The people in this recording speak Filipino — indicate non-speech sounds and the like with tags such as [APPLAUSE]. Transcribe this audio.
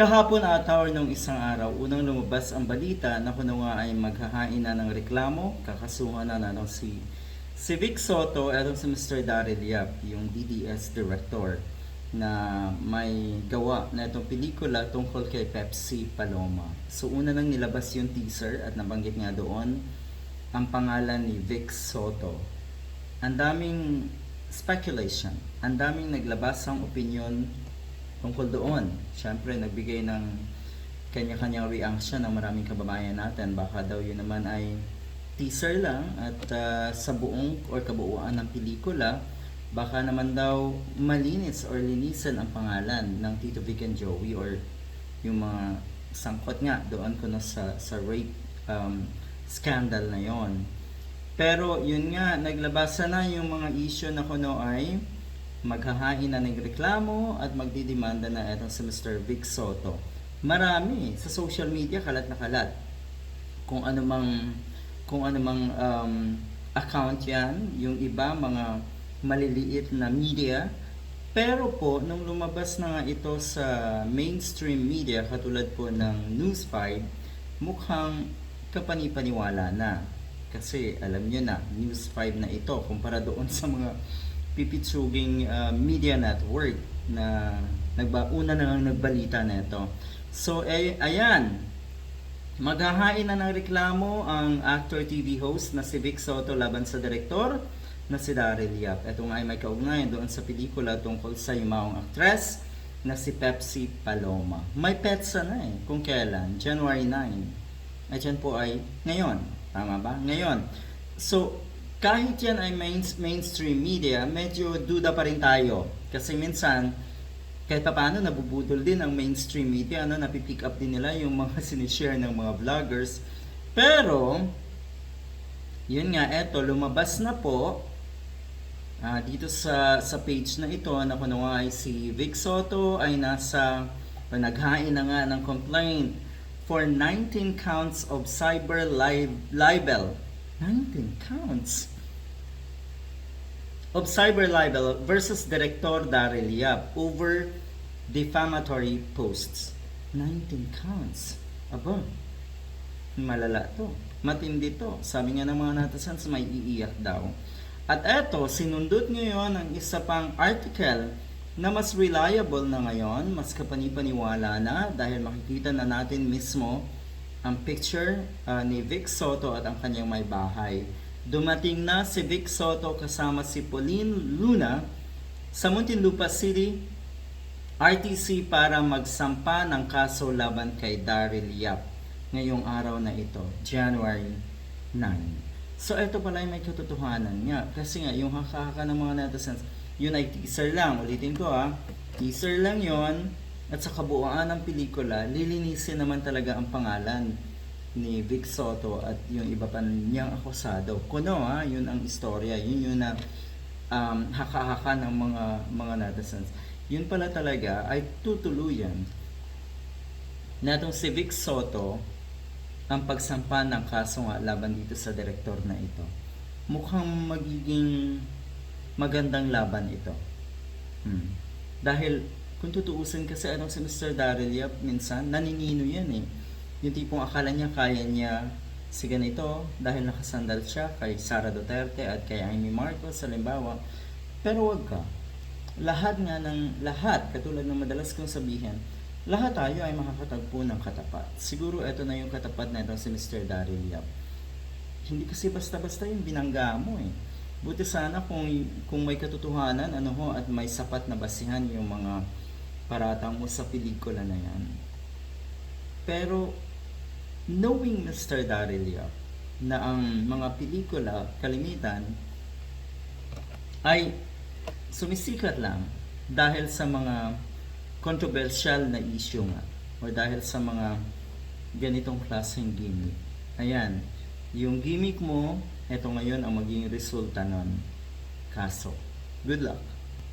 Kahapon ata or nung isang araw, unang lumabas ang balita na kuno nga ay maghahain na ng reklamo, kakasuhan na na ng si, si Vic Soto at si Mr. Daryl Yap, yung DDS director na may gawa na itong pelikula tungkol kay Pepsi Paloma. So una nang nilabas yung teaser at nabanggit nga doon ang pangalan ni Vic Soto. Ang daming speculation, ang daming naglabas ang opinion tungkol doon. Siyempre, nagbigay ng kanya-kanyang reaction ng maraming kababayan natin. Baka daw yun naman ay teaser lang at ah, sa buong or kabuuan ng pelikula, baka naman daw malinis or linisan ang pangalan ng Tito Vic and Joey or yung mga sangkot nga doon ko na sa, sa rape um, scandal na yon. Pero yun nga, naglabasa na yung mga issue na kuno ay maghahain na ng reklamo at magdidemanda na itong si Mr. Vic Soto. Marami sa social media kalat na kalat. Kung ano mang kung ano mang um, account yan, yung iba mga maliliit na media. Pero po, nung lumabas na nga ito sa mainstream media katulad po ng News 5, mukhang kapanipaniwala na. Kasi alam nyo na, News 5 na ito kumpara doon sa mga pipitsuging uh, media network na nagba una na lang nagbalita na ito. So ay, ayan, maghahain na ng reklamo ang actor TV host na si Vic Soto laban sa direktor na si Daryl Yap. Ito nga ay may kaugnayan doon sa pelikula tungkol sa yumaong aktres na si Pepsi Paloma. May petsa na eh, kung kailan, January 9. At yan po ay ngayon, tama ba? Ngayon. So, kahit yan ay main, mainstream media, medyo duda pa rin tayo. Kasi minsan, kahit pa paano, nabubudol din ang mainstream media, ano, napipick up din nila yung mga [LAUGHS] sinishare ng mga vloggers. Pero, yun nga, eto, lumabas na po ah, dito sa sa page na ito na kuno ay si Vic Soto ay nasa o naghain na nga ng complaint for 19 counts of cyber lib- libel 19 counts of cyber libel versus Director Daryl Yap over defamatory posts. 19 counts. Aba, malala to. Matindi to. Sabi nga ng mga netizens, may iiyak daw. At eto, sinundot ngayon ang isa pang article na mas reliable na ngayon, mas kapanipaniwala na dahil makikita na natin mismo ang picture ah, ni Vic Soto at ang kanyang may bahay. Dumating na si Vic Soto kasama si Pauline Luna sa Muntinlupa City, RTC para magsampa ng kaso laban kay Daryl Yap ngayong araw na ito, January 9. So ito pala ay may katotohanan nga kasi nga yung haka-haka ng mga netizens, yun ay teaser lang. Ulitin ko ah, teaser lang yon at sa kabuuan ng pelikula, lilinisin naman talaga ang pangalan ni Vic Soto at yung iba pa niyang akusado. Kuno ha, yun ang istorya, yun yun na um, haka-haka ng mga mga netizens. Yun pala talaga ay tutuluyan na itong si Vic Soto ang pagsampa ng kaso nga laban dito sa direktor na ito. Mukhang magiging magandang laban ito. Hmm. Dahil kung tutuusin kasi anong si Mr. Daryl Yap minsan, naninino yan eh. Yung tipong akala niya kaya niya si ganito dahil nakasandal siya kay Sara Duterte at kay Amy Marcos halimbawa. Pero wag ka. Lahat nga ng lahat, katulad ng madalas kong sabihin, lahat tayo ay makakatagpo ng katapat. Siguro ito na yung katapat na ito si Mr. Daryl Yap. Hindi kasi basta-basta yung binangga mo eh. Buti sana kung, kung may katotohanan ano ho, at may sapat na basihan yung mga paratang mo sa pelikula na yan. Pero knowing Mr. Daryl Yap na ang mga pelikula kalimitan ay sumisikat lang dahil sa mga controversial na issue nga o dahil sa mga ganitong klaseng gimmick. Ayan, yung gimmick mo, ito ngayon ang maging resulta nun. Kaso. Good luck.